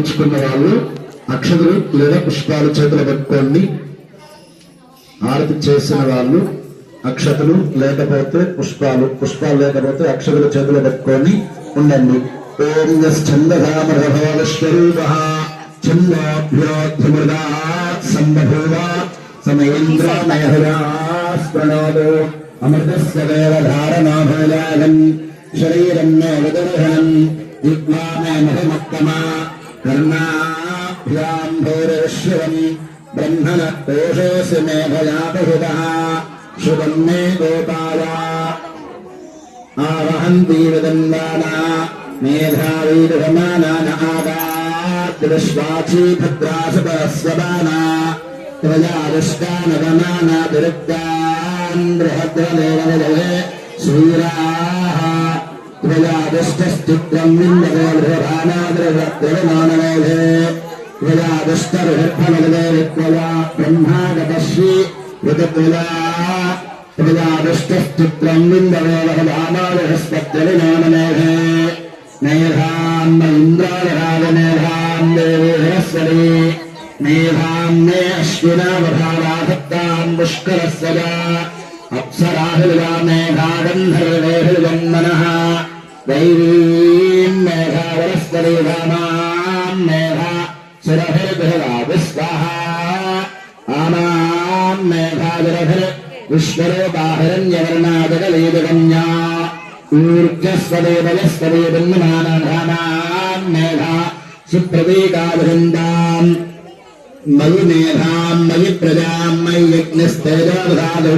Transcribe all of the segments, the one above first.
ఇచ్చుకున్న వాళ్ళు అక్షతులు లేదా పుష్పాలు చేతులు పెట్టుకోండి. ఆరతి చేసిన వాళ్ళు అక్షతలు లేకపోతే పుష్పాలు పుష్పాలు లేకపోతే అక్షతలు చేతులు పట్టుకొని ఉండండి. ఓం ఛందధామరభావస్వరూప ఛందోభ్యోధ్యమృదా సంబభూవ సమయేంద్రమయహృదాస్ప్రణోదో అమృతస్య దేవధారణాభయాగం శరీరం మే విదర్హనం దిగ్మా మే మహిమత్తమా कर्णाभ्याम् भोरशिवम् ब्रह्मणः कोशोऽसि मेघया बहुतः शुभम् मे गोपाला आवहन्ती विदन्दाना मेधावीरमानान आगाद्विश्वाची भद्रा सुपस्वदाना त्वजादिष्टानगमाना दुरुक्तान् बृहद्रदेवदये सूराः బ్రహ్మాగతశ్రీ ృతత్వలాష్టం విందవేవహమానస్పత్యవినామనేహే నేహాన్న ఇంద్రాలరాగనేహాన్నేహస్వరీ నేహాన్నే అశ్వినావధానాధత్తాం పుష్కరస్సదా विन्दवेवहदामाबृहस्पत्यविमानमेधे मेधान्न इन्द्रायराजमेधाम् देवेश्वरी मेधाम् मे अश्विनावधाराधत्ताम् पुष्करस्वया अप्सराहृदा मेधागन्धर्वेहृजन्मनः दैवीम् मेधावरस्वरीधामाम् मेधा सुरभिर्बृहदा विस्वाहा आमाम् मेधाविरभिर् विश्वरूपाहिरण्यवर्णाजगलीजगन्या ऊर्जस्वदेवयस्वदेवन्यमानधामाम् मेधा सुप्रतीकाभिन्दाम् मयि मेधाम् मयि प्रजाम् मयि यज्ञस्तेजोधातु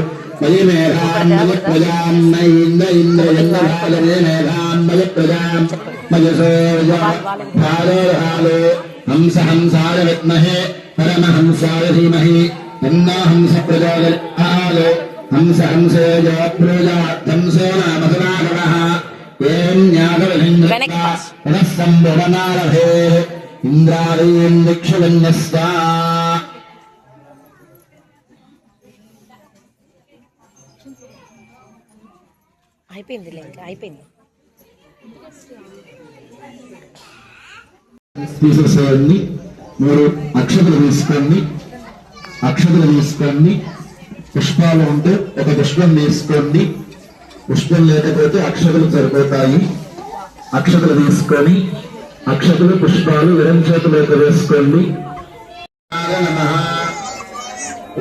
హంస హంసాయ విద్మహే పరమహంసాయ ధీమహి తన్నా హంస ప్రజాలో హంస హంసేజ ప్రజాంసో నామసనాగవ ఏం జ్ఞాతవృహ సంభువనారభే ఇంద్రాదీం దిక్షువన్యస్తా అయిపోయింది ఇంకా అయిపోయింది. తీసేసేయండి. మూడు అక్షతలు తీసుకోండి. అక్షతలు తీసుకోండి. పుష్పాలు ఉంటే ఒక పుష్పం తీసుకోండి. పుష్పం లేకపోతే అక్షతలు సరిపోతాయి. అక్షతలు తీసుకొని అక్షతలు పుష్పాలు విరం చేతులకు వేసుకోండి. నమః.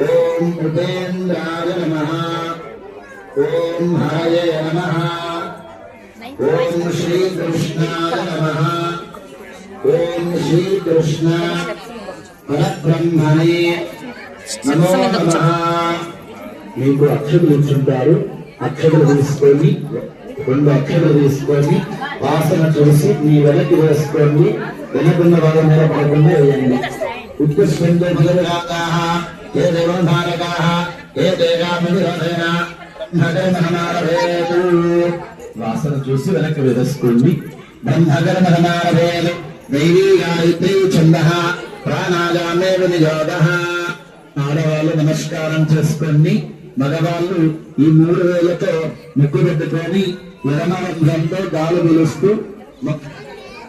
ఓం నమః. ఓం హరయ నమః. ఓం శ్రీకృష్ణాయ నమః. ఓం శ్రీకృష్ణ పరబ్రహ్మణే నమో నమః. మీకు అక్షతలు ఇచ్చుంటారు. అక్షతలు తీసుకొని రెండు అక్షతలు తీసుకొని వాసన చూసి మీ వెనక్కి వేసుకోండి. వెనకున్న వాళ్ళ మీద పడకుండా వేయండి. ఉత్కృష్ణ ఏ దేవధారకాః ఏ దేవామిరోధేన వాసన చూసి వెనక్కి వేసుకోండి బ్రహ్మకర్మణమారభేతు దైవీ గాయత్రీ ఛంద. ప్రాణాయామే వినియోగ ఆడవాళ్ళు నమస్కారం చేసుకోండి. మగవాళ్ళు ఈ మూడు వేలతో ముక్కు పెట్టుకొని ఎడమ రంధ్రంతో గాలి పిలుస్తూ మ-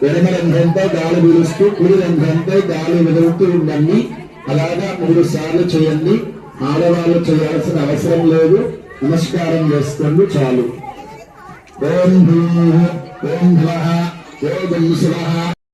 ఎడమ రంధ్రంతో గాలి పిలుస్తూ కుడి రంధ్రంతో గాలి వదులుతూ ఉండండి. అలాగా మూడు సార్లు చేయండి. ఆడవాళ్ళు చేయాల్సిన అవసరం లేదు. నమస్కారం చేసుకోండి చాలు. ఓం భూ ఓం భవ ఓం శివ